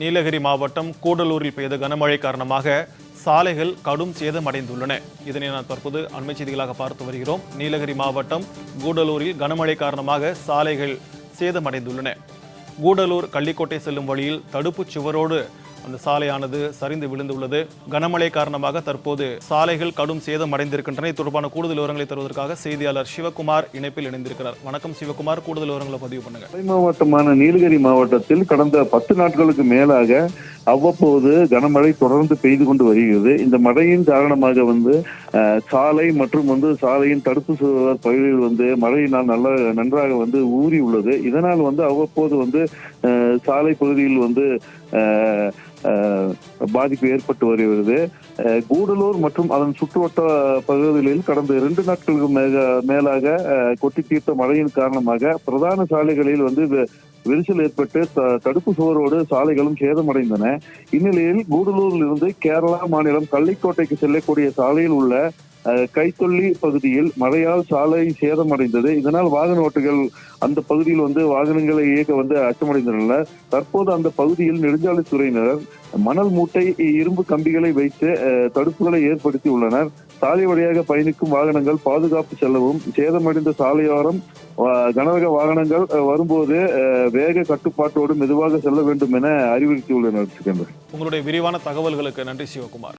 நீலகிரி மாவட்டம் கூடலூரில் பெய்த கனமழை காரணமாக சாலைகள் கடும் சேதமடைந்துள்ளன. இதனை நான் தற்போது அண்மை செய்திகளாக பார்த்து வருகிறோம். நீலகிரி மாவட்டம் கூடலூரில் கனமழை காரணமாக சாலைகள் சேதமடைந்துள்ளன. கூடலூர் கள்ளிக்கோட்டை செல்லும் வழியில் தடுப்புச் சுவரோடு அந்த சாலையானது சரிந்து விழுந்துள்ளது. கனமழை காரணமாக தற்போது சாலைகள் கடும் சேதம் அடைந்திருக்கின்றன. இது தொடர்பான கூடுதல் விவரங்களை தருவதற்காக செய்தியாளர் சிவகுமார் இணைப்பில் இணைந்திருக்கிறார். வணக்கம் சிவகுமார். கூடுதல் விவரங்களை பதிவு பண்ணுங்க. மாவட்டமான நீலகிரி மாவட்டத்தில் கடந்த பத்து நாட்களுக்கு மேலாக அவ்வப்போது கனமழை தொடர்ந்து பெய்து கொண்டு வருகிறது. இந்த மழையின் காரணமாக வந்து சாலை மற்றும் வந்து சாலையின் தடுப்பு சுவர் பகுதியில் வந்து மழையினால் நல்ல நன்றாக வந்து ஊறி உள்ளது இதனால் வந்து அவ்வப்போது வந்து சாலை பகுதியில் வந்து பாதிப்பு ஏற்பட்டு வருகிறது. கூடலூர் மற்றும் அதன் சுற்றுவட்ட பகுதிகளில் கடந்த இரண்டு நாட்களுக்கு மேலாக கொட்டி தீர்த்த மழையின் காரணமாக பிரதான சாலைகளில் வந்து வெ- விரிசல் ஏற்பட்டு த- தடுப்பு சுவரோடு சாலைகளும் சேதமடைந்தன. இந்நிலையில் கூடலூரில் இருந்து கேரளா மாநிலம் கள்ளிக்கோட்டைக்கு செல்லக்கூடிய சாலையில் உள்ள கைத்தொல்லி பகுதியில் மழையால் சாலை சேதமடைந்தது. இதனால் வாகன ஓட்டிகள் அந்த பகுதியில் வந்து வாகனங்களை இயக்க வந்து அச்சமடைந்தனர். தற்போது அந்த பகுதியில் நெடுஞ்சாலைத்துறையினர் மணல் மூட்டை இரும்பு கம்பிகளை வைத்து தடுப்புகளை ஏற்படுத்தி உள்ளனர். சாலை வழியாக பயணிக்கும் வாகனங்கள் பாதுகாப்பு செல்லவும் சேதமடைந்த சாலையோரம் கனரக வாகனங்கள் வரும்போது வேக கட்டுப்பாட்டோடு மெதுவாக செல்ல வேண்டும் என அறிவுறுத்தியுள்ளனர் உங்களுடைய விரிவான தகவல்களுக்கு நன்றி சிவகுமார்.